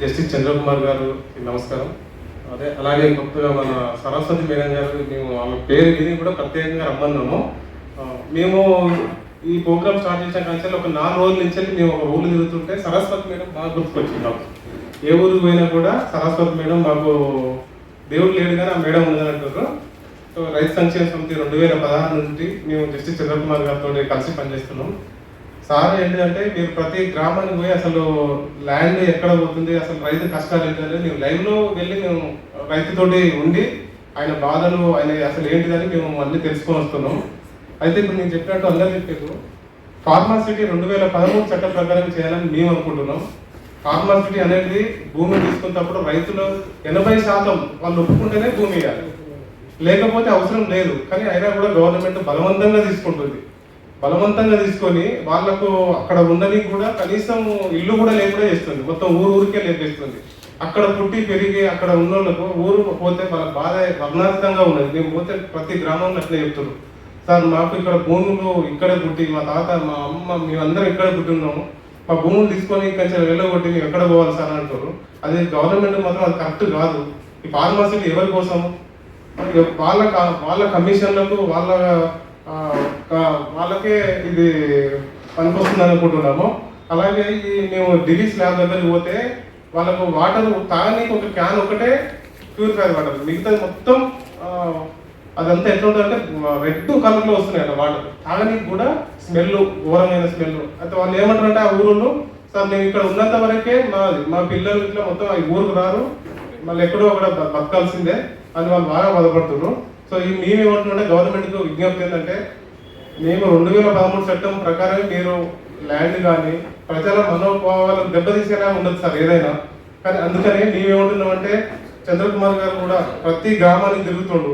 Justice Chandrakumar గారు నమస్కారం. అదే అలాగే కొత్తగా మన సరస్వతి మేడం గారు మేము ఆమె పేరు విని కూడా ప్రత్యేకంగా రమ్మన్నాము. మేము ఈ ప్రోగ్రామ్ స్టార్ట్ చేసిన కానీ ఒక నాలుగు రోజుల నుంచి మేము ఒక ఊళ్ళు తిరుగుతుంటే సరస్వతి మేడం బాగా గుర్తుకు మాకు ఏ ఊరికి పోయినా కూడా సరస్వతి మేడం మాకు దేవుడు లేడు కానీ ఆ మేడం ఉందని అంటారు సో రైతు సంక్షేమ సమితి రెండు వేల పదహారు నుండి మేము జస్టిస్ చంద్రకుమార్ గారితో కలిసి పనిచేస్తున్నాం. సార్ ఏంటంటే మీరు ప్రతి గ్రామానికి పోయి అసలు ల్యాండ్ ఎక్కడ పోతుంది అసలు రైతు కష్టాలు ఏంటంటే మేము లైవ్లో వెళ్ళి మేము రైతుతోటి ఉండి ఆయన బాధలు ఆయన అసలు ఏంటిదని మేము అన్నీ తెలుసుకొని వస్తున్నాం. అయితే ఇప్పుడు నేను చెప్పినట్టు అందరూ చెప్పారు ఫార్మాసిటీ రెండు వేల పదమూడు చట్టం ప్రకారం చేయాలని మేము అనుకుంటున్నాం. ఫార్మాసిటీ అనేది భూమి తీసుకున్నప్పుడు రైతులు ఎనభై శాతం వాళ్ళు ఒప్పుకుంటేనే భూమి ఇవ్వాలి. లేకపోతే అవసరం లేదు కానీ అయినా కూడా గవర్నమెంట్ బలవంతంగా తీసుకుంటుంది. బలవంతంగా తీసుకొని వాళ్ళకు అక్కడ ఉండని కూడా కనీసం ఇల్లు కూడా లేకుండా చేస్తుంది. మొత్తం ఊరు ఊరికే లేపేస్తుంది. అక్కడ పుట్టి పెరిగి అక్కడ ఉన్న వాళ్ళకు ఊరు పోతే వాళ్ళ బాధ వర్ణార్థంగా ఉన్నది. మేము పోతే ప్రతి గ్రామంలో అట్లే చెప్తున్నారు సార్ మాకు ఇక్కడ భూములు ఇక్కడే పుట్టి మా తాత మా అమ్మ మేమందరం ఇక్కడే పుట్టి ఉన్నాము. మా భూములు తీసుకొని కొంచెం వెళ్ళగొట్టి మేము ఎక్కడ పోవాలి సార్ అంటారు అది గవర్నమెంట్ మాత్రం అది కరెక్ట్ కాదు. ఈ ఫార్మసీలు ఎవరి కోసం వాళ్ళ క- వాళ్ళ కమిషన్లకు వాళ్ళ వాళ్ళకే ఇది పనికొస్తుంది అనుకుంటున్నాము అలాగే ఈ మేము ఢిల్లీ స్లాబ్ దగ్గరికి పోతే వాళ్ళకు వాటర్ తాగనీకి ఒక క్యాన్ ఒకటే ప్యూరిఫైడ్ వాటర్. మిగతా మొత్తం అదంతా ఎట్లా ఉంటుంది అంటే రెడ్ కలర్లో వస్తున్నాయి అన్న వాటర్. తాగనీకి కూడా స్మెల్ ఘోరమైన స్మెల్. అయితే వాళ్ళు ఏమంటారంటే ఆ ఊరులో సార్ మేము ఇక్కడ ఉన్నంత వరకే మా మా పిల్లలు ఇట్లా మొత్తం ఈ ఊరుకు రారు. మళ్ళీ ఎక్కడో అక్కడ బతకాల్సిందే అని వాళ్ళు బాగా బాధపడుతున్నారు. సో ఈ మేము ఏమంటున్నాంటే గవర్నమెంట్కు విజ్ఞప్తి ఏంటంటే మేము రెండు వేల పదమూడు చట్టం ప్రకారం మీరు ల్యాండ్ కానీ ప్రజల మనోభావాలను దెబ్బతీసేలా ఉండదు సార్ ఏదైనా. కానీ అందుకని మేమేమంటున్నామంటే చంద్రకుమార్ గారు కూడా ప్రతి గ్రామానికి తిరుగుతుండు.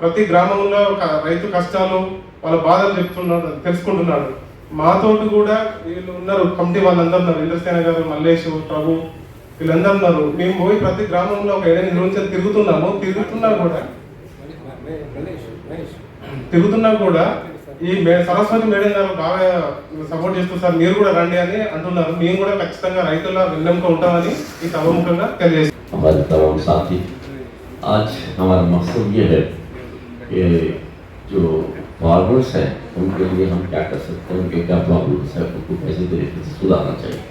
ప్రతి గ్రామంలో ఒక రైతు కష్టాలు వాళ్ళ బాధలు చెప్తున్నాడు తెలుసుకుంటున్నాడు. మాతోటి కూడా వీళ్ళు ఉన్నారు కమిటీ వాళ్ళందరూ ఉన్నారు. ఇంద్రసేన గారు మల్లేష్ ప్రభు వీళ్ళందరూ ఉన్నారు. మేము పోయి ప్రతి గ్రామంలో ఒక ఏడెనిమిది రోజులు తిరుగుతున్నాము తిరుగుతున్నా కూడా. తిరుగుతున్నా కూడా ఈ మే- సరస్వతి మేడం గారు బాగా సపోర్ట్ చేస్తూ సార్ మీరు కూడా రండి అని అంటున్నారు మేము కూడా ఖచ్చితంగా రైతుల వెన్నెముక ఉంటామని ఈ సభముఖంగా తెలియజేస్తాం हमारे तमाम साथी आज हमारा मकसद ये है कि जो फार्मर्स हैं उनके लिए हम क्या कर सकते हैं उनके क्या प्रॉब्लम्स हैं उनको कैसे तरीके से सुधारना चाहिए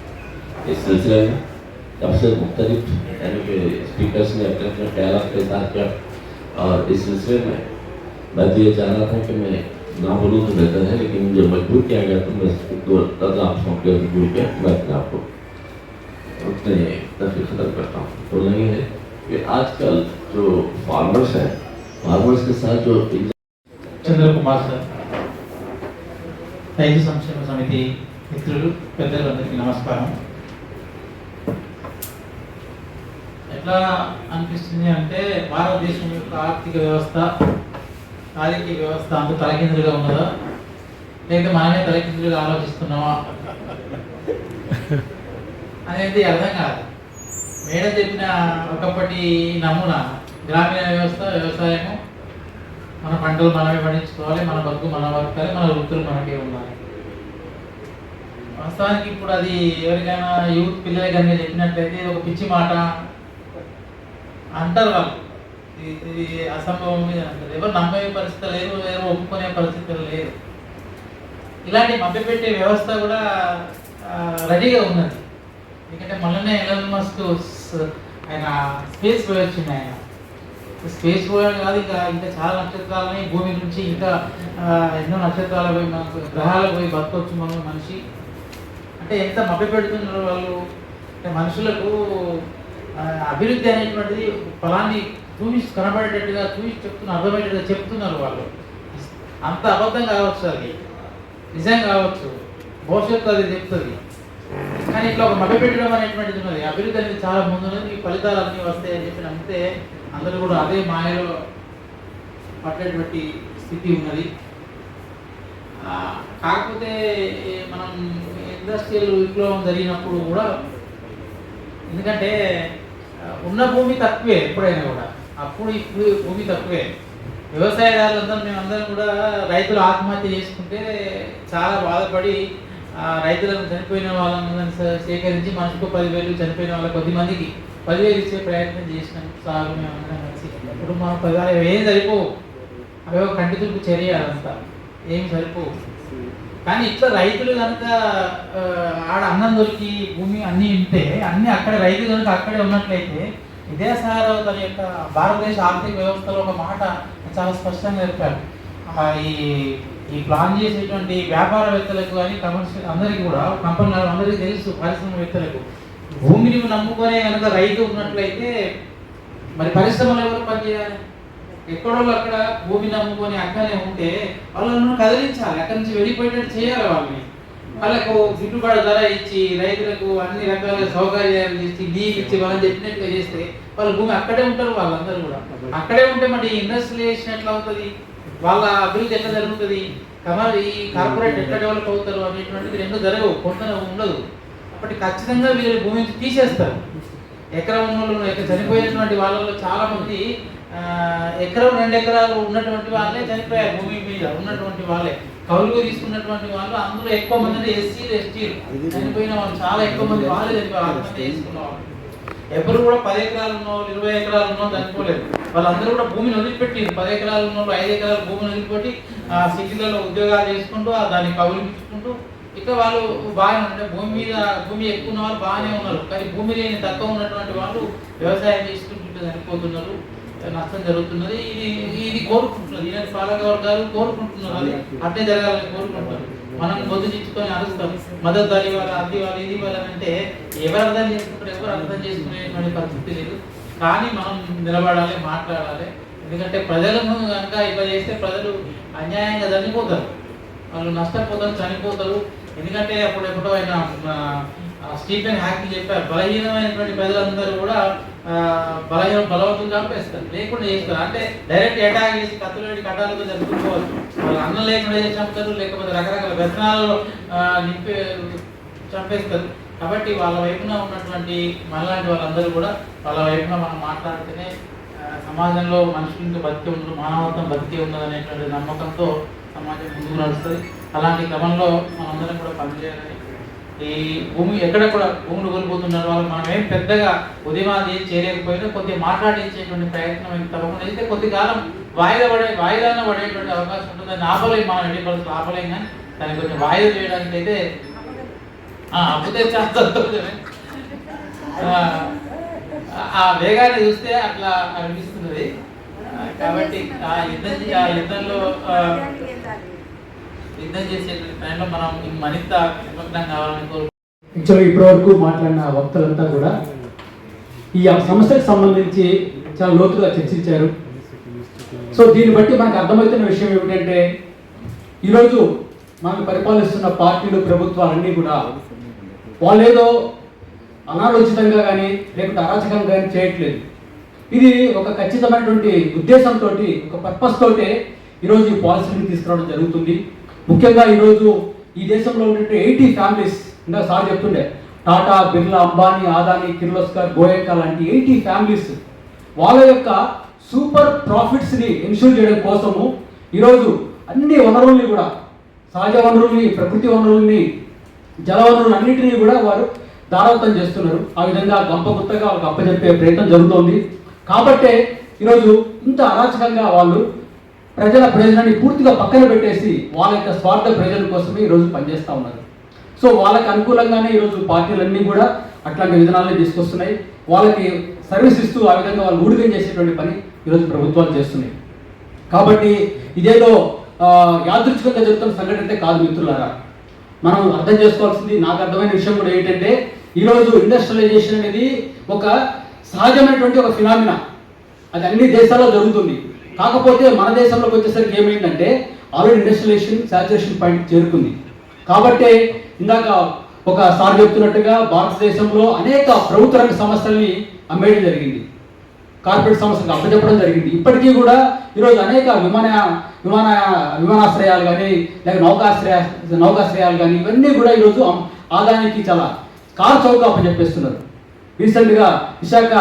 इस सिलसिले में जब से मुख्तलिफ यानी कि स्पीकर्स ने अपने अपने ख्याल के साथ किया और इस सिलसिले में मैं तो ये चाह रहा था कि मैं ना बोलूँ तो बेहतर है लेकिन मुझे मजबूर किया गया तो मैं दो रजा आप सौंप के मजबूर किया मैं अपने आप को उतने तफी खत्म करता हूँ तो नहीं है कि आजकल जो फार्मर्स हैं फार्मर्स के साथ जो చంద్రకుమార్ సార్ రైతు సంక్షేమ సమితి మిత్రులు పెద్దలందరికీ నమస్కారం ఎట్లా అనిపిస్తుంది అంటే భారతదేశం యొక్క ఆర్థిక వ్యవస్థ రాజకీయ వ్యవస్థ అంత తలకిందులుగా ఉన్నదా? లేదా మనమే తలకిందులుగా ఆలోచిస్తున్నామా? అనేది అర్థం కాదు. మేడం చెప్పిన ఒకప్పటి నమూనా గ్రామీణ వ్యవస్థ వ్యవసాయము మన పంటలు మనమే పండించుకోవాలి మన బతుకు మన బతకాలి మన వృత్తులు మనకే ఉండాలి. వాస్తవానికి ఇప్పుడు అది ఎవరికైనా యూత్ పిల్లలకి కనుక చెప్పినట్లయితే ఒక పిచ్చి మాట. అంటారు వాళ్ళు ఇది- అసంభవం మీద అంటారు. ఎవరు నమ్మే పరిస్థితి లేదు ఎవరు ఒప్పుకునే పరిస్థితి లేదు ఇలాంటి మభ్యపెట్టే వ్యవస్థ కూడా రెడీగా ఉన్నది. ఎందుకంటే మొన్ననే ఎలన్ మస్క్ ఆయన స్పేస్ పోయి వచ్చింది ఆయన. స్పేస్ పోయడం కాదు ఇంకా ఇంకా చాలా నక్షత్రాలని భూమి నుంచి ఇంకా ఎన్నో నక్షత్రాలు పోయి మనకు గ్రహాలకు పోయి బతకొచ్చు మనం మనిషి. అంటే ఎంత మభ్య పెడుతున్నారు వాళ్ళు? అంటే మనుషులకు అభివృద్ధి అనేటువంటిది ఫలాన్ని చూసి కనబడేటట్టుగా చూసి చెప్తున్న అర్థమయ్యేట్టుగా చెప్తున్నారు వాళ్ళు. అంత అబద్ధం కావచ్చు అది. నిజం కావచ్చు. భవిష్యత్తు అది చెప్తుంది. కానీ ఇట్లా ఒక మభ్యపెట్టడం అనేటువంటిది ఉన్నది. అభివృద్ధి అనేది చాలా ముందు ఈ ఫలితాలు అన్నీ వస్తాయని అని చెప్పి నమ్మితే అందరూ కూడా అదే మాయలో పట్టేటువంటి స్థితి ఉన్నది. కాకపోతే మనం ఇండస్ట్రియల్ విప్లవం జరిగినప్పుడు కూడా ఎందుకంటే ఉన్న భూమి తక్కువే ఎప్పుడైనా కూడా. అప్పుడు ఇప్పుడు భూమి తక్కువే. వ్యవసాయదారులందరూ మేమందరం కూడా రైతులు ఆత్మహత్య చేసుకుంటే చాలా బాధపడి రైతులను చనిపోయిన వాళ్ళని సేకరించి మనసుకు పదివేలు చనిపోయిన వాళ్ళ కొద్ది మందికి పదివేలు ఇచ్చే ప్రయత్నం చేసినాం సార్ మేము అందరం కలిసి. ఇప్పుడు మా పదివేలు ఏం సరిపోవు. అవే ఒక కంటి చూపు చర్య అదంతా. ఏం సరిపోవు. కానీ ఇట్లా రైతులు కనుక ఆడ అన్నం దొరికి భూమి అన్నీ ఉంటే అన్నీ అక్కడ రైతులు కనుక అక్కడే ఉన్నట్లయితే విద్యాసాగర్ తన యొక్క భారతదేశ ఆర్థిక వ్యవస్థలో ఒక మాట చాలా స్పష్టంగా చెప్పారు. ఈ ఈ ప్లాన్ చేసేటువంటి వ్యాపారవేత్తలకు కానీ కమర్షియల్ అందరికీ కూడా కంపెనీ అందరికీ తెలుసు పరిశ్రమవేత్తలకు. భూమిని నమ్ముకునే కనుక రైతు ఉన్నట్లయితే మరి పరిశ్రమలు ఎవరు పనిచేయాలి? ఎక్కడో అక్కడ భూమి నమ్ముకొని అక్కడనే ఉంటే వాళ్ళను కదిలించాలి. అక్కడి నుంచి వెళ్ళిపోయేటట్టు చేయాలి వాళ్ళని. వాళ్ళకు గిట్టుబాటు ధర ఇచ్చి రైతులకు అన్ని రకాల సౌకర్యాలు ఇచ్చి నీళ్ళు ఇచ్చి వాళ్ళని చెప్పినట్టుగా చేస్తే వాళ్ళ భూమి అక్కడే ఉంటారు వాళ్ళందరూ కూడా. అక్కడే ఉంటే మరి ఇండస్ట్రియలైజేషన్ ఎట్లా అవుతుంది? వాళ్ళ అభివృద్ధి ఎట్లా జరుగుతుంది? కమర్ ఈ కార్పొరేట్ ఎట్లా డెవలప్ అవుతారు? అనేటువంటిది రెండు జరగవు. కొంత ఉండదు. కాబట్టి ఖచ్చితంగా వీళ్ళు భూమి తీసేస్తారు. ఎకరం ఉన్న వాళ్ళు ఎక్కడ చనిపోయినటువంటి వాళ్ళలో చాలా మంది ఎకరం రెండు ఎకరాలు ఉన్నటువంటి వాళ్ళే చనిపోయారు భూమి మీద. ఉన్నటువంటి వాళ్ళే. కౌలుకు తీసుకున్నటువంటి వాళ్ళు అందులో ఎక్కువ మంది ఎస్సీలు ఎస్టీలు. చనిపోయిన వాళ్ళు చాలా ఎక్కువ మంది వాళ్ళే చనిపోయారు. ఆత్మహత్య చేసుకున్న వాళ్ళు ఎవరు కూడా పది ఎకరాలు ఉన్నో ఇరవై ఎకరాలు ఉన్నో చనిపోలేదు. వాళ్ళందరూ కూడా భూమిని వదిలిపెట్టి పది ఎకరాలు ఉన్నోళ్ళు ఐదు ఎకరాల భూమిని వదిలిపెట్టి ఆ సిటీలలో ఉద్యోగాలు చేసుకుంటూ ఆ దాన్ని కౌలుకించుకుంటూ ఇక్కడ వాళ్ళు బాగానే అంటే భూమి మీద భూమి ఎక్కువ ఉన్న వాళ్ళు బాగానే ఉన్నారు. కానీ భూమి లేని తక్కువ ఉన్నటువంటి వాళ్ళు వ్యవసాయం చేసుకుంటుంటే చనిపోతున్నారు. నష్టం జరుగుతున్నది. ఇది ఇది కోరుకుంటున్నది ఇలాంటి పాలక వర్గాలు కోరుకుంటున్నారు. అది అట్టే జరగాలని కోరుకుంటున్నారు. మనం బొద్దు అరుస్తాం. మద్దతు దాని వాళ్ళ అది వాళ్ళు ఇది వాళ్ళ అంటే ఎవరు అర్థం చేసుకుంటారు ఎవరు అర్థం చేసుకునేటువంటి పరిస్థితి లేదు. కానీ మనం నిలబడాలి మాట్లాడాలి. ఎందుకంటే ప్రజలను కనుక ఇవ్వ చేస్తే ప్రజలు అన్యాయంగా చనిపోతారు. వాళ్ళు నష్టపోతారు చనిపోతారు. ఎందుకంటే అప్పుడు ఎప్పుడో ఆయన స్టీఫెన్ హ్యాకింగ్ చెప్పారు బలహీనమైనటువంటి ప్రజలందరూ కూడా ఆ, బలహీన బలవంతులు చంపేస్తారు లేకుండా చేస్తారు. అంటే డైరెక్ట్ అటాక్ చేసి కత్తులేడి కట్టాలతో జరుపుకోవచ్చు. వాళ్ళు అన్నం లేకుండా చేసి చంపుతారు లేకపోతే రకరకాల వ్యసనాలు నింపే చంపేస్తారు. కాబట్టి వాళ్ళ వైపున ఉన్నటువంటి మనలాంటి వాళ్ళందరూ కూడా వాళ్ళ వైపున మనం మాట్లాడితేనే సమాజంలో మనుషులతో బతికి ఉండదు మానవత్వం బతికి ఉన్నది అనేటువంటి నమ్మకంతో సమాజం ముందుకు నడుస్తుంది. అలాంటి క్రమంలో మనందరం కూడా పనిచేయాలని ఈ భూమి ఎక్కడ కూడా భూములు కోల్పోతున్నారు వాళ్ళు మనం ఏం పెద్దగా ఉదయమాది చేయలేకపోయినా కొద్దిగా మాట్లాడించేటువంటి ప్రయత్నం తప్పకుండా అయితే కొద్ది కాలం వాయిదా పడే వాయిదాన పడేటువంటి అవకాశం ఉంటుంది ఆపలేం మనం ఎన్ని పరిస్థితులు ఆపలేం కానీ దాన్ని కొంచెం వాయిదా చేయడానికి అయితే ఆ, అప్పుడే ఆ వేగాన్ని చూస్తే అట్లా అనిపిస్తున్నది. కాబట్టి ఆ యుద్ధం ఆ యుద్ధంలో ఆ, చేసే టైంలో మనం మరింత నిమగ్నం కావాలని కోరు యాక్చువల్గా ఇప్పటివరకు మాట్లాడిన వక్తలంతా కూడా ఈ సమస్యకు సంబంధించి చాలా లోతుగా చర్చించారు. సో దీన్ని బట్టి మనకు అర్థమవుతున్న విషయం ఏమిటంటే ఈరోజు మనకు పరిపాలిస్తున్న పార్టీలు ప్రభుత్వాలన్నీ కూడా వాళ్ళేదో అనాలోచితంగా కానీ లేకపోతే అరాచకంగా కానీ చేయట్లేదు. ఇది ఒక ఖచ్చితమైనటువంటి ఉద్దేశంతో ఒక పర్పస్ తోటే ఈరోజు ఈ పాలసీని తీసుకురావడం జరుగుతుంది. ముఖ్యంగా ఈరోజు ఈ దేశంలో ఉన్నటువంటి ఎయిటీ ఫ్యామిలీస్ ఇంకా సార్ చెప్తుండే టాటా బిర్లా అంబానీ ఆదాని కిర్లోస్కర్ గోయక్క లాంటి ఎయిటీ ఫ్యామిలీస్ వాళ్ళ యొక్క సూపర్ ప్రాఫిట్స్ని ఎన్షూర్ చేయడం కోసము ఈరోజు అన్ని వనరుల్ని కూడా సహజ వనరుల్ని ప్రకృతి వనరుల్ని జల వనరులు అన్నింటినీ కూడా వారు దారవతం చేస్తున్నారు. ఆ విధంగా గంప గుత్తగా వాళ్ళకి అప్పచెప్పే ప్రయత్నం జరుగుతోంది. కాబట్టే ఈరోజు ఇంత అరాచకంగా వాళ్ళు ప్రజల ప్రయోజనాన్ని పూర్తిగా పక్కన పెట్టేసి వాళ్ళ యొక్క స్వార్థ ప్రయోజనం కోసమే ఈరోజు పనిచేస్తూ ఉన్నారు. సో వాళ్ళకి అనుకూలంగానే ఈరోజు పార్టీలన్నీ కూడా అట్లాంటి విధానాలను తీసుకొస్తున్నాయి. వాళ్ళకి సర్వీస్ ఇస్తూ ఆ విధంగా వాళ్ళు ఊడిగం చేసేటువంటి పని ఈరోజు ప్రభుత్వాలు చేస్తున్నాయి. కాబట్టి ఇదేదో యాదృచ్ఛికంగా జరుగుతున్న సంఘటన అంటే కాదు మిత్రులారా. మనం అర్థం చేసుకోవాల్సింది నాకు అర్థమైన విషయం కూడా ఏంటంటే ఈరోజు ఇండస్ట్రియలైజేషన్ అనేది ఒక సహజమైనటువంటి ఒక ఫినామినా అది అన్ని దేశాల్లో జరుగుతుంది. కాకపోతే మన దేశంలోకి వచ్చేసరికి ఏమైందంటే ఆల్రెడీ ఇండస్ట్రియలైజేషన్ సాచురేషన్ పాయింట్ చేరుకుంది. కాబట్టి ఇందాక ఒక సార్ చెప్తున్నట్టుగా భారతదేశంలో అనేక ప్రభుత్వ రంగ సంస్థల్ని అమ్మేయడం జరిగింది. కార్పొరేట్ సంస్థలకు అప్పచెప్పడం జరిగింది. ఇప్పటికీ కూడా ఈరోజు అనేక విమాన విమాన విమానాశ్రయాలు కానీ లేక నౌకాశ్రయ నౌకాశ్రయాలు కానీ ఇవన్నీ కూడా ఈరోజు ఆదాయానికి చాలా కార్ చౌక అప్పచెప్పేస్తున్నారు. రీసెంట్గా విశాఖ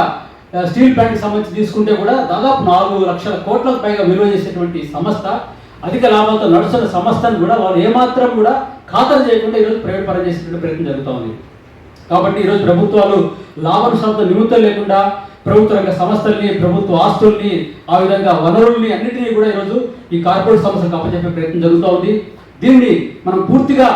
స్టీల్ ప్లాంట్కి సంబంధించి తీసుకుంటే కూడా దాదాపు నాలుగు లక్షల కోట్లకు పైగా విలువ చేసేటువంటి సంస్థ అధిక లాభాలతో నడుస్తున్న సంస్థను కూడా వాళ్ళు ఏమాత్రం కూడా ఖాతరు చేయకుండా ఈరోజు ప్రైవేట్ పరం చేసేటువంటి ప్రయత్నం జరుగుతూ ఉంది. కాబట్టి ఈరోజు ప్రభుత్వాలు లాభాంశాలతో నిమిత్తం లేకుండా ప్రభుత్వ రంగ సంస్థల్ని ప్రభుత్వ ఆస్తుల్ని ఆ విధంగా వనరుల్ని అన్నింటినీ కూడా ఈరోజు ఈ కార్పొరేట్ సంస్థలకు అప్పచెప్పే ప్రయత్నం జరుగుతూ ఉంది. దీన్ని మనం పూర్తిగా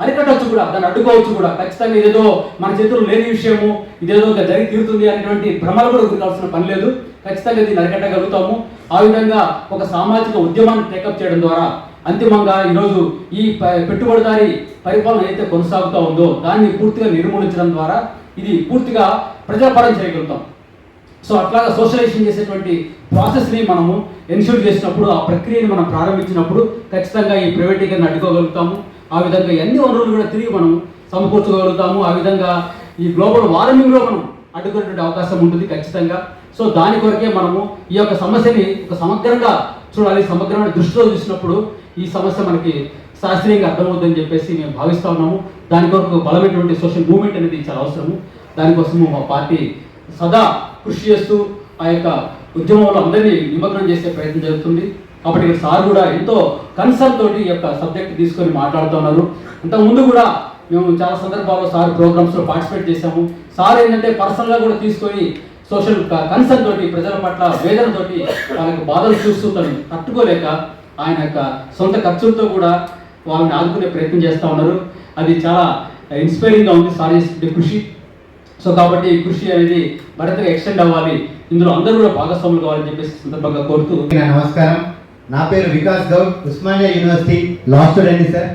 అరికట్టవచ్చు కూడా దాన్ని అడ్డుకోవచ్చు కూడా. ఖచ్చితంగా ఇదేదో మన చేతుల్లో లేని విషయము ఇదేదో ఇంకా జరిగి తీరుతుంది అనేటువంటి భ్రమలు కూడా గురికాల్సిన పని లేదు. ఖచ్చితంగా దీన్ని అరికట్టగలుగుతాము. ఆ విధంగా ఒక సామాజిక ఉద్యమాన్ని టేకప్ చేయడం ద్వారా అంతిమంగా ఈరోజు ఈ ప- పెట్టుబడిదారి పరిపాలన అయితే కొనసాగుతూ ఉందో దాన్ని పూర్తిగా నిర్మూలించడం ద్వారా ఇది పూర్తిగా ప్రజాపరం చేయగలుగుతాం. సో అట్లాగా సోషలైజేషన్ చేసేటువంటి ప్రాసెస్ని మనము ఎన్ష్యూర్ చేసినప్పుడు ఆ ప్రక్రియని మనం ప్రారంభించినప్పుడు ఖచ్చితంగా ఈ ప్రైవేటీకరణ అడ్డుకోగలుగుతాము. ఆ విధంగా ఎన్ని వనరులు కూడా తిరిగి మనం సమకూర్చగలుగుతాము ఆ విధంగా ఈ గ్లోబల్ వార్మింగ్లో మనం అడ్డుకునేటువంటి అవకాశం ఉంటుంది ఖచ్చితంగా. సో దాని కొరకే మనము ఈ యొక్క సమస్యని ఒక సమగ్రంగా చూడాలి. సమగ్రమైన దృష్టిలో చూసినప్పుడు ఈ సమస్య మనకి శాస్త్రీయంగా అర్థమవుతుందని చెప్పేసి మేము భావిస్తా ఉన్నాము. దాని కొరకు బలమైనటువంటి సోషల్ మూవ్మెంట్ అనేది చాలా అవసరము. దానికోసము మా పార్టీ సదా కృషి చేస్తూ ఆ యొక్క ఉద్యమంలో అందరినీ నిమగ్నం చేసే ప్రయత్నం జరుగుతుంది. కాబట్టి సార్ కూడా ఎంతో కన్సర్న్ తోటి ఈ యొక్క సబ్జెక్ట్ తీసుకొని మాట్లాడుతున్నారు అంతకు ముందు కూడా మేము చాలా సందర్భాల్లో సార్ ప్రోగ్రామ్స్లో పార్టిసిపేట్ చేశాము. సార్ ఏంటంటే పర్సనల్గా కూడా తీసుకొని సోషల్ కన్సర్న్ తోటి ప్రజల పట్ల వేదనతోటి వాళ్ళకి బాధలు చూస్తూ తను తట్టుకోలేక ఆయన యొక్క సొంత ఖర్చులతో కూడా వాళ్ళని ఆదుకునే ప్రయత్నం చేస్తూ ఉన్నారు. అది చాలా ఇన్స్పైరింగ్గా ఉంది సార్ చేసే కృషి. సో కాబట్టి ఈ కృషి అనేది మరింతగా ఎక్స్టెండ్ అవ్వాలి. ఇందులో అందరూ కూడా భాగస్వాములు కావాలని చెప్పేసి సందర్భంగా కోరుతూ నమస్కారం. నా పేరు Vikas Goud Osmania university law student sir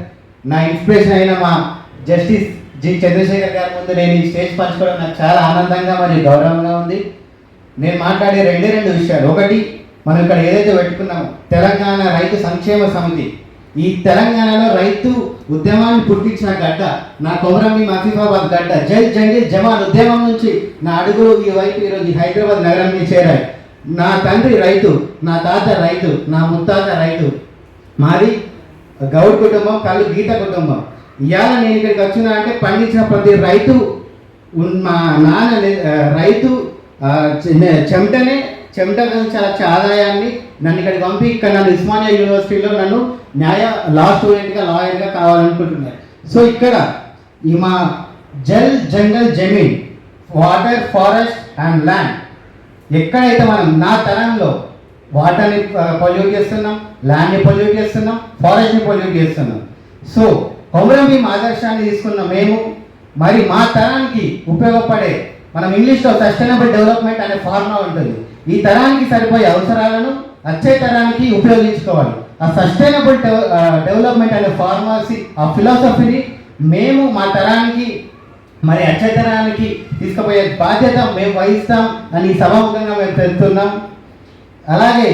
నా ఇన్స్పిరేషన్ అయిన మా జస్టిస్ జి చంద్రశేఖర్ గారి ముందు నేను ఈ స్టేజ్ పంచుకోవడం నాకు చాలా ఆనందంగా మరియు గౌరవంగా ఉంది. నేను మాట్లాడే రెండే రెండు విషయాలు. ఒకటి మనం ఇక్కడ ఏదైతే పెట్టుకున్నామో తెలంగాణ రైతు సంక్షేమ సమితి. ఈ తెలంగాణలో రైతు ఉద్యమాన్ని పుట్టించిన గడ్డ నా కొమరంబి ఆసిఫాబాద్ గడ్డ జై జంగిల్ జవాన్ ఉద్యమం నుంచి నా అడుగులు ఈ వైపు ఈరోజు హైదరాబాద్ నగరానికి చేరాయి. నా తండ్రి రైతు నా తాత రైతు నా ముత్తాత రైతు. మాది గౌడ్ కుటుంబం కళ్ళు గీత కుటుంబం. ఇవాళ నేను ఇక్కడికి వచ్చిన అంటే పండించిన ప్రతి రైతు మా నాన్న రైతు చె- చెమటనే చెమట నుంచి వచ్చే ఆదాయాన్ని నన్ను ఇక్కడికి పంపి ఇక్కడ నన్ను ఉస్మానియా యూనివర్సిటీలో నన్ను న్యాయ లా స్టూడెంట్గా లాయర్గా కావాలనుకుంటున్నారు. సో ఇక్కడ ఈ మా జల్ జంగల్ జమీన్ వాటర్ ఫారెస్ట్ అండ్ ల్యాండ్ ఎక్కడైతే మనం నా తరంలో వాటర్ని పొల్యూట్ చేస్తున్నాం ల్యాండ్ని పొల్యూట్ చేస్తున్నాం ఫారెస్ట్ని పొల్యూట్ చేస్తున్నాం. సో కొమరంభీం ఆదర్శాన్ని తీసుకున్న మేము. మరి మా తరానికి ఉపయోగపడే మనం ఇంగ్లీష్లో సస్టైనబుల్ డెవలప్మెంట్ అనే ఫార్ములా ఉంటుంది. ఈ తరానికి సరిపోయే అవసరాలను వచ్చే తరానికి ఉపయోగించుకోవాలి. ఆ సస్టైనబుల్ డెవలప్మెంట్ అనే ఫార్మసీ ఆ ఫిలాసఫీని మేము మా తరానికి మరి అచేతనానికి తీసుకుపోయే బాధ్యత మేము వహిస్తాం అని సభాముఖంగా మేము తెలుస్తున్నాం అలాగే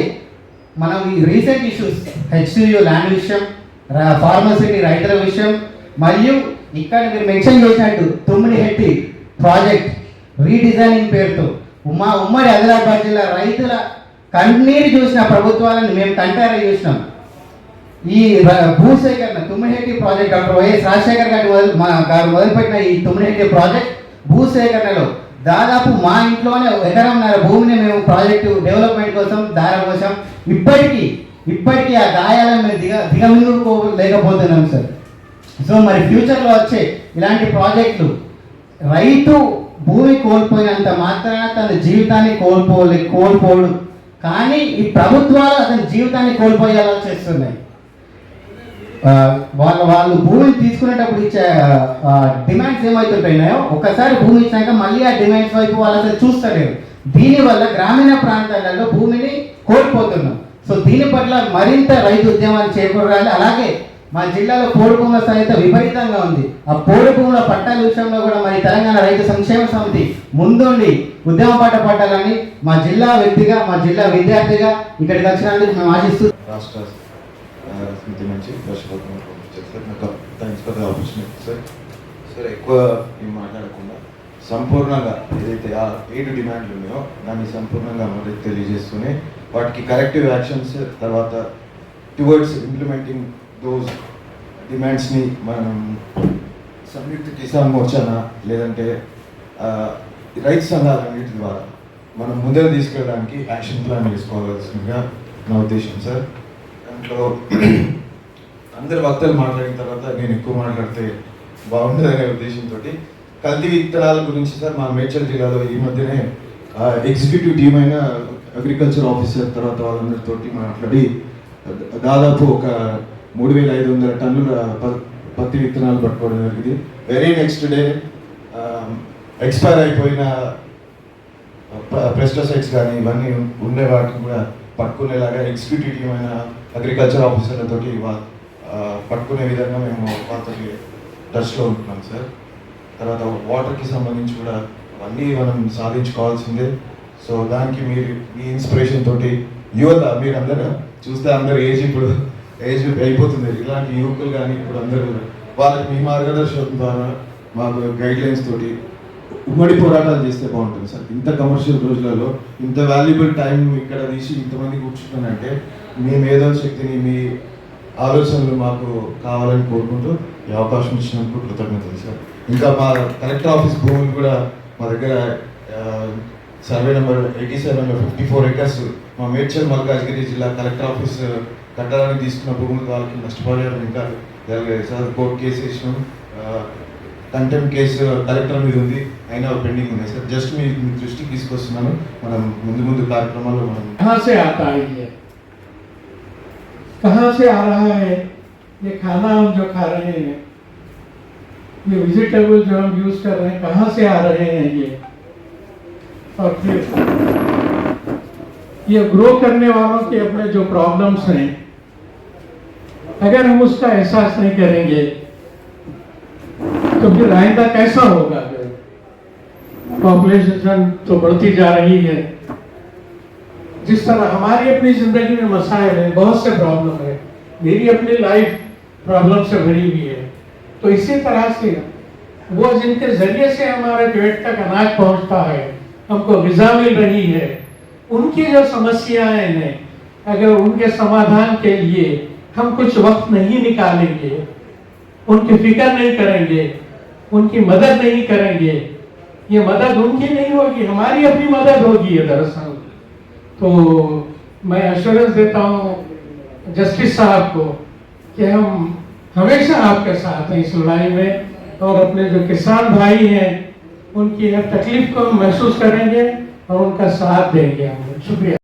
మనం ఈ రీసెంట్ ఇష్యూస్ హెచ్సియు ల్యాండ్ విషయం ఫార్మసిటీ రైతుల విషయం మరియు ఇక్కడ మీరు మెన్షన్ చేసినట్టు తుమ్మిడి హెట్టి ప్రాజెక్ట్ రీడిజైనింగ్ పేరుతో మా ఉమ్మడి ఆదిలాబాద్ జిల్లా రైతుల కన్నీరు చూసిన ప్రభుత్వాలను మేము కంటారా చూసినాం. ఈ భూసేకరణ తుమ్మినేటి ప్రాజెక్ట్ డాక్టర్ వైఎస్ రాజశేఖర్ గారి మా గారు మొదలుపెట్టిన ఈ తుమ్మినేటి ప్రాజెక్ట్ భూసేకరణలో దాదాపు మా ఇంట్లోనే ఎకరంన్నర భూమిని మేము ప్రాజెక్టు డెవలప్మెంట్ కోసం దారపోసాం ఇప్పటికీ ఇప్పటికీ ఆ గాయాలను మేము దిగ దిగమింగుకోలేకపోతున్నాం సార్. సో మరి ఫ్యూచర్లో వచ్చే ఇలాంటి ప్రాజెక్టులు రైతు భూమి కోల్పోయినంత మాత్రాన తన జీవితాన్ని కోల్పోలే కోల్పోడు. కానీ ఈ ప్రభుత్వాలు అతని జీవితాన్ని కోల్పోయేలా చేస్తున్నాయి. వాళ్ళ వాళ్ళు భూమిని తీసుకునేటప్పుడు ఇచ్చే డిమాండ్స్ ఏమవుతుంటాయో ఒకసారి భూమి ఇచ్చాక మళ్ళీ ఆ డిమాండ్స్ వైపు వాళ్ళు చూస్తలేరు. దీనివల్ల గ్రామీణ ప్రాంతాలలో భూమిని కోల్పోతున్నాం. సో దీని పట్ల మరింత రైతు ఉద్యమాలు చేకూరాలి. అలాగే మా జిల్లాలో పోడు భూముల సహిత విపరీతంగా ఉంది. ఆ పోడు భూముల పట్టాల విషయంలో కూడా మరి తెలంగాణ రైతు సంక్షేమ సమితి ముందుండి ఉద్యమ పాట పట్టాలని మా జిల్లా వ్యక్తిగా మా జిల్లా విద్యార్థిగా ఇక్కడికి వచ్చినందుకు మేము ఆశిస్తూ రాష్ట్ర సమితి నుంచి దర్శకత్వం సార్ నాకు thanks for the opportunity sir sir ఎక్కువ మేము మాట్లాడకుండా సంపూర్ణంగా ఏదైతే ఆ ఏడు డిమాండ్లు ఉన్నాయో దాన్ని సంపూర్ణంగా మనకి తెలియజేస్తూనే వాటికి కరెక్టివ్ యాక్షన్స్ తర్వాత టువర్డ్స్ ఇంప్లిమెంటింగ్ దోస్ డిమాండ్స్ని మనం సంయుక్త కిసాన్ మోర్చానా లేదంటే రైతు సంఘాలన్నిటి ద్వారా మనం ముందర తీసుకెళ్ళడానికి యాక్షన్ ప్లాన్ వేసుకోవాల్సిందిగా నా ఉద్దేశం సార్ దాంట్లో అందరు వక్తలు మాట్లాడిన తర్వాత నేను ఎక్కువ మాట్లాడితే బాగుండదనే ఉద్దేశంతో కల్తీ విత్తనాల గురించి సార్ మా మేడ్చల్ జిల్లాలో ఈ మధ్యనే ఎగ్జిక్యూటివ్ టీమ్ అయిన అగ్రికల్చర్ ఆఫీసర్ తర్వాత వాళ్ళందరితో మాట్లాడి దాదాపు ఒక మూడు వేల ఐదు వందల టన్నుల ప- పత్తి విత్తనాలు పట్టుకోవడం జరిగింది. వెరీ నెక్స్ట్ డే ఎక్స్పైర్ అయిపోయిన పెస్టిసైడ్స్ కానీ ఇవన్నీ ఉండే వాటిని కూడా పట్టుకునేలాగా ఎగ్జిక్యూటివ్ టీమ్ అయిన అగ్రికల్చర్ ఆఫీసర్లతోటి పట్టుకునే విధంగా మేము వాళ్ళతో టచ్లో ఉంటున్నాం సార్. తర్వాత వాటర్కి సంబంధించి కూడా అవన్నీ మనం సాధించుకోవాల్సిందే. సో దానికి మీరు మీ ఇన్స్పిరేషన్ తోటి యువత మీరు అందరూ చూస్తే అందరు ఏజ్ ఇప్పుడు ఏజ్ అయిపోతుంది. ఇలాంటి యువకులు కానీ ఇప్పుడు అందరూ వాళ్ళకి మీ మార్గదర్శకం ద్వారా మాకు గైడ్ లైన్స్ తోటి ఉమ్మడి పోరాటాలు చేస్తే బాగుంటుంది సార్. ఇంత కమర్షియల్ రోజులలో ఇంత వాల్యుబుల్ టైం ఇక్కడ తీసి ఇంతమంది కూర్చున్నానంటే మీ మేధో శక్తిని మీ ఆలోచనలు మాకు కావాలని కోరుకుంటూ ఈ అవకాశం ఇచ్చినందుకు కృతజ్ఞతలు సార్ ఇంకా మా కలెక్టర్ ఆఫీస్ భూమిని కూడా మా దగ్గర సర్వే నెంబర్ ఎయిటీ సెవెన్లో ఫిఫ్టీ ఫోర్ ఎకర్స్ మా మేడ్చల్ మల్కాజ్గిరి జిల్లా కలెక్టర్ ఆఫీస్ కట్టడానికి తీసుకున్న భూములు వాళ్ళకి నష్టపోయారు ఇంకా జరగలేదు. సార్ కోర్టు కేసు వేసినాం. కంటెంప్ కేసు కలెక్టర్ మీద ఉంది. అయినా పెండింగ్ ఉంది. సార్ జస్ట్ మీ దృష్టికి తీసుకొస్తున్నాను. మనం ముందు ముందు కార్యక్రమాల్లో మనం कहाँ से आ रहा है? ये खाना हम जो खा रहे हैं, ये वेजिटेबल जो हम यूज़ कर रहे हैं, कहाँ से आ रहे हैं ये? और फिर, ये ग्रो करने वालों के अपने जो प्रॉब्लम्स हैं, अगर हम उसका एहसास नहीं करेंगे तो फिर आइंदा कैसा होगा? पॉपुलेशन तो बढ़ती जा रही है। जिस तरह हमारी अपनी ज़िंदगी में मसाइल है, बहुत से प्रॉब्लम है। मेरी अपनी लाइफ प्रॉब्लम से भरी हुई है। तो इसी तरह से वो जिनके ज़रिए से हमारे पेट तक अनाज पहुँचता है, हमको गजा मिल रही है, उनकी जो समस्याएँ हैं, अगर उनके समाधान के लिए हम कुछ वक्त नहीं निकालेंगे, उनकी फ़िक्र नहीं करेंगे, उनकी मदद नहीं करेंगे, ये मदद उनकी नहीं होगी, हमारी अपनी मदद होगी ये दरअसल। तो मैं एश्योरेंस देता हूँ जस्टिस साहब को कि हम हमेशा आपके साथ हैं इस लड़ाई में और अपने जो किसान भाई हैं, उनकी हर तकलीफ़ को हम महसूस करेंगे और उनका साथ देंगे हम। शुक्रिया।